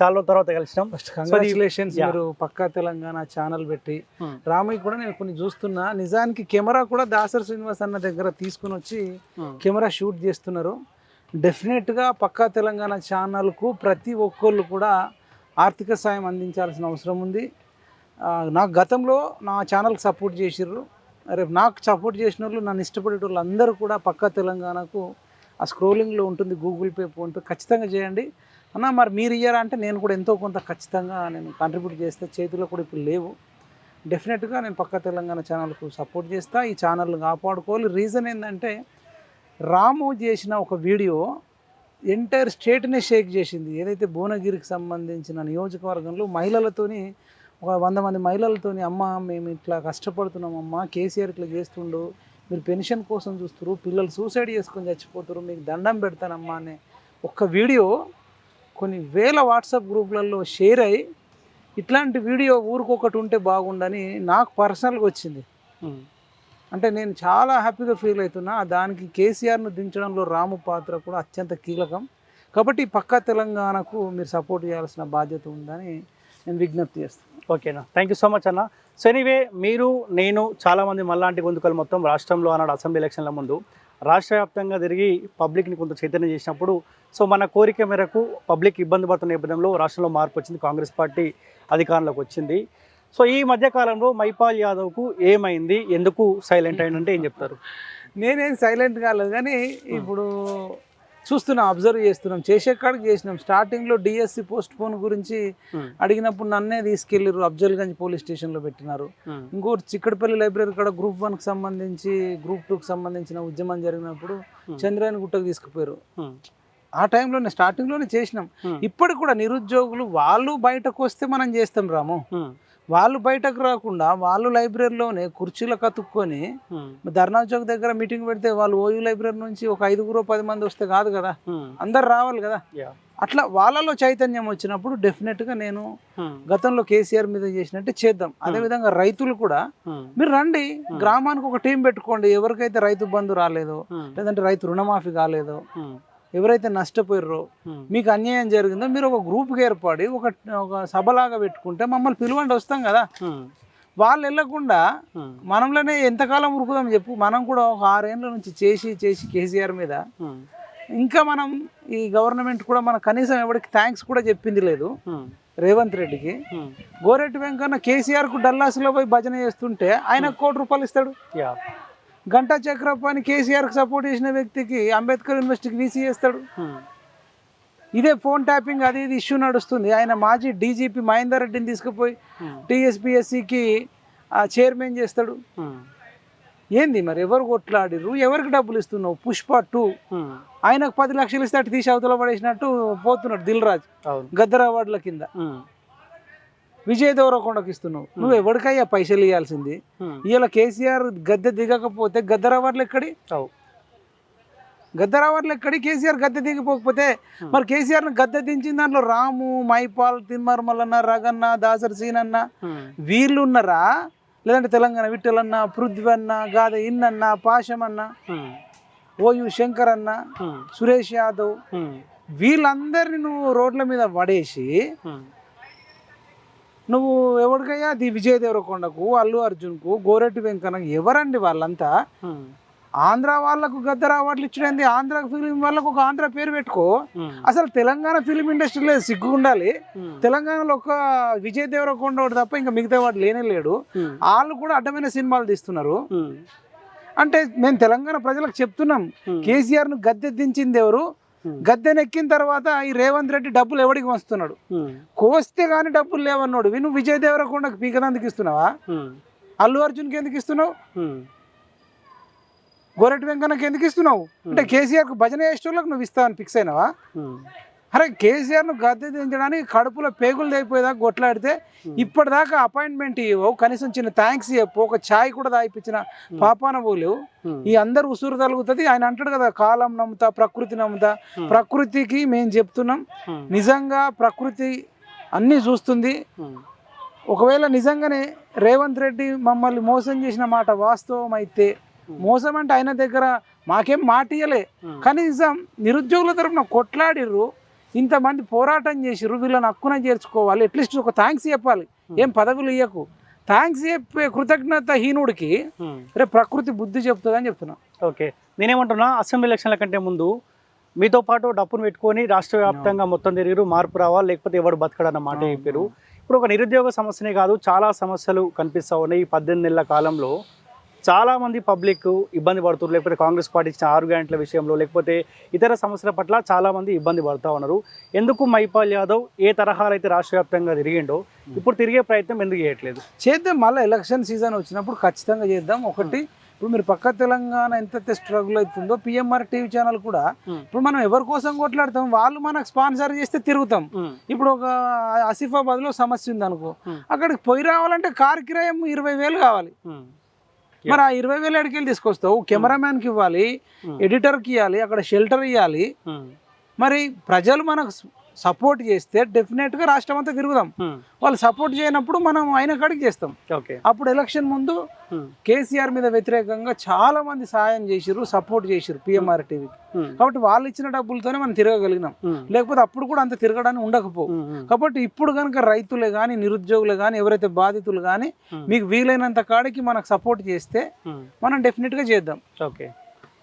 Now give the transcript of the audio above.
చాలా తర్వాత కలిసినాం. కంగ్రాచులేషన్స్. మీరు పక్కా తెలంగాణ ఛానల్ పెట్టి. రామయ్య కూడా నేను కొన్ని చూస్తున్నా. నిజానికి కెమెరా కూడా దాసర్ శ్రీనివాస్ అన్న దగ్గర తీసుకుని వచ్చి కెమెరా షూట్ చేస్తున్నారు. డెఫినెట్గా పక్కా తెలంగాణ ఛానల్కు ప్రతి ఒక్కళ్ళు కూడా ఆర్థిక సాయం అందించాల్సిన అవసరం ఉంది. నాకు గతంలో నా ఛానల్కి సపోర్ట్ చేసిర్రు. రేపు నాకు సపోర్ట్ చేసిన వాళ్ళు నన్ను ఇష్టపడే వాళ్ళు అందరూ కూడా పక్కా తెలంగాణకు ఆ స్క్రోలింగ్లో ఉంటుంది గూగుల్ పే. ఫోన్పే ఖచ్చితంగా చేయండి. అన్న మరి మీరు ఇయ్యారా అంటే నేను కూడా ఎంతో కొంత ఖచ్చితంగా నేను కంట్రిబ్యూట్ చేస్తే చేతిలో కూడా ఇప్పుడు లేవు. డెఫినెట్గా నేను పక్క తెలంగాణ ఛానల్కు సపోర్ట్ చేస్తా ఈ ఛానల్ని కాపాడుకోవాలి. రీజన్ ఏంటంటే రాము చేసిన ఒక వీడియో ఎంటైర్ స్టేట్నే షేక్ చేసింది. ఏదైతే భువనగిరికి సంబంధించిన నియోజకవర్గంలో మహిళలతోని ఒక వంద మంది మహిళలతోని అమ్మ మేము ఇట్లా కష్టపడుతున్నామమ్మ కేసీఆర్ ఇట్లా చేస్తుండు మీరు పెన్షన్ కోసం చూస్తారు పిల్లలు సూసైడ్ చేసుకొని చచ్చిపోతారు మీకు దండం పెడతానమ్మా అనే ఒక్క వీడియో కొన్ని వేల వాట్సాప్ గ్రూపులలో షేర్ అయ్యి ఇట్లాంటి వీడియో ఊరికొకటి ఉంటే బాగుండని నాకు పర్సనల్గా వచ్చింది. అంటే నేను చాలా హ్యాపీగా ఫీల్ అవుతున్నా. దానికి కేసీఆర్ను దించడంలో రాము పాత్ర కూడా అత్యంత కీలకం. కాబట్టి పక్కా తెలంగాణకు మీరు సపోర్ట్ చేయాల్సిన బాధ్యత ఉందని నేను విజ్ఞప్తి చేస్తాను ఓకేనా థ్యాంక్ యూ సో మచ్ అన్న. సో ఎనీవే మీరు నేను చాలామంది మళ్ళాంటి గొంతుకలు మొత్తం రాష్ట్రంలో అన్నాడు అసెంబ్లీ ఎలక్షన్ల ముందు రాష్ట్ర వ్యాప్తంగా తిరిగి పబ్లిక్ని కొంత చైతన్యం చేసినప్పుడు సో మన కోరిక మేరకు పబ్లిక్ ఇబ్బంది పడుతున్న నేపథ్యంలో రాష్ట్రంలో మార్పు వచ్చింది కాంగ్రెస్ పార్టీ అధికారంలోకి వచ్చింది. సో ఈ మధ్య కాలంలో మైపాల్ యాదవ్కు ఏమైంది? ఎందుకు సైలెంట్ అయిందంటే ఏం చెప్తారు? నేనేం సైలెంట్ కాలేదు కానీ ఇప్పుడు చూస్తున్నాం అబ్జర్వ్ చేస్తున్నాం. చేసే కాడికి చేసినాం స్టార్టింగ్లో డిఎస్సి పోస్ట్ పోన్ గురించి అడిగినప్పుడు నన్నే తీసుకెళ్ళారు అఫ్జల్గంజ్ పోలీస్ స్టేషన్లో పెట్టినారు. ఇంకోటి చిక్కడపల్లి లైబ్రరీ కాడ గ్రూప్ వన్కి సంబంధించి గ్రూప్ టూకి సంబంధించిన ఉద్యమం జరిగినప్పుడు చంద్రాయని గుట్టకు తీసుకుపోయారు. ఆ టైంలోనే స్టార్టింగ్లోనే చేసినాం. ఇప్పటికి కూడా నిరుద్యోగులు వాళ్ళు బయటకు వస్తే మనం చేస్తాం రాము. వాళ్ళు బయటకు రాకుండా వాళ్ళు లైబ్రరీలోనే కుర్చీలో కతుక్కొని ధర్నా చౌక్ దగ్గర మీటింగ్ పెడితే వాళ్ళు ఓయూ లైబ్రరీ నుంచి ఒక ఐదుగురు పది మంది వస్తే కాదు కదా. అందరు రావాలి కదా. అట్లా వాళ్ళలో చైతన్యం వచ్చినప్పుడు డెఫినెట్గా నేను గతంలో కేసీఆర్ మీద చేసినట్టే చేద్దాం. అదేవిధంగా రైతులు కూడా మీరు రండి. గ్రామానికి ఒక టీం పెట్టుకోండి. ఎవరికైతే రైతు బంధు రాలేదో లేదంటే రైతు రుణమాఫీ కాలేదో ఎవరైతే నష్టపోయారో మీకు అన్యాయం జరిగిందో మీరు ఒక గ్రూప్కి ఏర్పడి ఒక ఒక సభలాగా పెట్టుకుంటే మమ్మల్ని పిలువండి వస్తాం కదా. వాళ్ళు వెళ్ళకుండా మనంలోనే ఎంతకాలం ఉరుకుదాం చెప్పు. మనం కూడా ఒక ఆరేళ్ళ నుంచి చేసి చేసి కేసీఆర్ మీద ఇంకా మనం ఈ గవర్నమెంట్ కూడా మన కనీసం ఎవరికి థ్యాంక్స్ కూడా చెప్పింది లేదు. రేవంత్ రెడ్డికి. గోరెడ్డి వెంకన్న కేసీఆర్కు డల్లాస్లో పోయి భజన చేస్తుంటే ఆయన కోటి రూపాయలు ఇస్తాడు. గంటా చక్రపాణి కేసీఆర్కి సపోర్ట్ చేసిన వ్యక్తికి అంబేద్కర్ యూనివర్సిటీకి వీసీ చేస్తాడు. ఇదే ఫోన్ ట్యాపింగ్ అది ఇది ఇష్యూ నడుస్తుంది. ఆయన మాజీ డీజీపీ మహేందర్ రెడ్డిని తీసుకుపోయి టీఎస్పీఎస్సికి చైర్మన్ చేస్తాడు. ఏంది మరి? ఎవరు కొట్లాడిర్రు? ఎవరికి డబ్బులు ఇస్తున్నావు? పుష్ప టూ. ఆయనకు పది లక్షలు ఇస్తే అటు తీసి అవతల పడేసినట్టు పోతున్నాడు దిల్ రాజ్ గద్దర్ అవార్డుల కింద. విజయ్ దేవరకొండకి ఇస్తున్నావు. నువ్వు ఎవరికయ్యా పైసలు ఇవ్వాల్సింది ఇవాళ కేసీఆర్ గద్దె దిగకపోతే గద్దర్ అవార్డులు ఎక్కడి? అవు. గద్దర్ అవార్డులు ఎక్కడి? కేసీఆర్ గద్దె దిగిపోకపోతే మరి కేసీఆర్ని గద్దె దించిన దాంట్లో రాము మైపాల్ తిమ్మర్మలన్న రగన్న దాసరి సీనన్న వీళ్ళు ఉన్నారా లేదంటే తెలంగాణ విట్టలన్న పృథ్వీ అన్న గాద ఇన్నన్న పాశమన్న ఓయు శంకర్ అన్న సురేష్ యాదవ్ వీళ్ళందరినీ నువ్వు రోడ్ల మీద పడేసి నువ్వు ఎవరికయ్యా? ది విజయ్ దేవరకొండకు అల్లు అర్జున్కు గోరెడ్డి వెంకన్నకు ఎవరండి వాళ్ళంతా? ఆంధ్ర వాళ్ళకు గద్దర్ అవార్డులు ఇచ్చినది ఆంధ్ర ఫిలిం వాళ్ళకు ఒక ఆంధ్ర పేరు పెట్టుకో. అసలు తెలంగాణ ఫిలిం ఇండస్ట్రీలో సిగ్గు ఉండాలి తెలంగాణలో ఒక విజయ్ దేవరకొండ ఒకటి తప్ప ఇంకా మిగతా వాడు లేనే లేడు. వాళ్ళు కూడా అడ్డమైన సినిమాలు తీస్తున్నారు. అంటే మేము తెలంగాణ ప్రజలకు చెప్తున్నాం. కేసీఆర్ను గద్దె దించింది ఎవరు? గద్దెనెక్కిన తర్వాత ఈ రేవంత్ రెడ్డి డబ్బులు ఎవడికి వస్తున్నాడు? కోస్తే కానీ డబ్బులు లేవన్నాడు. నువ్వు విజయ్ దేవరకొండకు పీకదందుకు ఇస్తున్నావా అల్లు అర్జున్కి ఎందుకు ఇస్తున్నావు? గోరెడ్డి వెంకన్నకి ఎందుకు ఇస్తున్నావు? అంటే కేసీఆర్కు భజన చేసేటోళ్ళకి నువ్వు ఇస్తావని ఫిక్స్ అయినావా? అరే కేసీఆర్ను గద్దె దించడానికి కడుపులో పేగులు తెగిపోయేదాకా కొట్లాడితే ఇప్పటిదాకా అపాయింట్మెంట్ ఇవ్వవు. కనీసం చిన్న థ్యాంక్స్ చెప్పు. ఒక ఛాయ్ కూడా తాగిపించిన పాపాన పోలేవు. ఈ అందరు ఉసురు తలుగుతుంది. ఆయన అంటాడు కదా కాలం నమ్ముతా ప్రకృతి నమ్ముతా. ప్రకృతికి మేము చెప్తున్నాం. నిజంగా ప్రకృతి అన్నీ చూస్తుంది. ఒకవేళ నిజంగానే రేవంత్ రెడ్డి మమ్మల్ని మోసం చేసిన మాట వాస్తవం అయితే మోసం అంటే ఆయన దగ్గర మాకేం మాట ఇయ్యలే. కనీసం నిరుద్యోగుల తరపున కొట్లాడిర్రు. ఇంతమంది పోరాటం చేసిర్రు వీళ్ళని హక్కున చేర్చుకోవాలి. అట్లీస్ట్ ఒక థ్యాంక్స్ చెప్పాలి. ఏం పదవులు ఇయ్యకు. థ్యాంక్స్ చెప్పే కృతజ్ఞత హీనుడికి రేపు ప్రకృతి బుద్ధి చెప్తుందని చెప్తున్నా. ఓకే. నేనేమంటున్నా అసెంబ్లీ ఎలక్షన్ల కంటే ముందు మీతో పాటు డప్పును పెట్టుకొని రాష్ట్ర వ్యాప్తంగా మొత్తం తిరిగిరు మార్పు రావాలి లేకపోతే ఎవడు బతకడన్న మాట చెప్పారు. ఇప్పుడు ఒక నిరుద్యోగ సమస్యనే కాదు చాలా సమస్యలు కనిపిస్తూ ఉన్నాయి ఈ పద్దెనిమిది నెలల కాలంలో. చాలా మంది పబ్లిక్ ఇబ్బంది పడుతున్నారు. లేకపోతే కాంగ్రెస్ పార్టీ ఇచ్చిన ఆరు గ్యారెంట్ల విషయంలో లేకపోతే ఇతర సమస్యల పట్ల చాలా మంది ఇబ్బంది పడుతూ ఉన్నారు. ఎందుకు మైపాల్ యాదవ్ ఏ తరహాలో అయితే రాష్ట్ర వ్యాప్తంగా తిరిగిండో ఇప్పుడు తిరిగే ప్రయత్నం ఎందుకు చేయట్లేదు? చేద్దాం మళ్ళీ ఎలక్షన్ సీజన్ వచ్చినప్పుడు ఖచ్చితంగా చేద్దాం. ఒకటి ఇప్పుడు మీరు పక్క తెలంగాణ ఎంత స్ట్రగుల్ అవుతుందో పిఎంఆర్ టీవీ ఛానల్ కూడా ఇప్పుడు మనం ఎవరి కోసం కొట్లాడతాం? వాళ్ళు మనకు స్పాన్సర్ చేస్తే తిరుగుతాం. ఇప్పుడు ఒక ఆసిఫాబాద్లో సమస్య ఉంది అనుకో. అక్కడికి పోయి రావాలంటే కార్ కిరాయం ఇరవై వేలు కావాలి. మరి ఆ ఇరవై వేలు ఎడికెళ్ళి తీసుకొస్తావు? కెమెరామ్యాన్కి ఇవ్వాలి ఎడిటర్కి ఇవ్వాలి అక్కడ షెల్టర్ ఇవ్వాలి మరి ప్రజలు మనకు సపోర్ట్ చేస్తే డెఫినెట్గా రాష్ట్రం అంతా తిరుగుదాం. వాళ్ళు సపోర్ట్ చేయనప్పుడు మనం అయిన కాడికి చేస్తాం. అప్పుడు ఎలక్షన్ ముందు కేసీఆర్ మీద వ్యతిరేకంగా చాలా మంది సాయం చేసిర్రు సపోర్ట్ చేసిర్రు పిఎంఆర్ టీవీకి కాబట్టి వాళ్ళు ఇచ్చిన డబ్బులతోనే మనం తిరగగలిగినాం. లేకపోతే అప్పుడు కూడా అంత తిరగడానికి ఉండకపో కాబట్టి ఇప్పుడు కనుక రైతులే కానీ నిరుద్యోగులే కానీ ఎవరైతే బాధితులు కానీ మీకు వీలైనంత కాడికి మనకు సపోర్ట్ చేస్తే మనం డెఫినెట్గా చేద్దాం. ఓకే.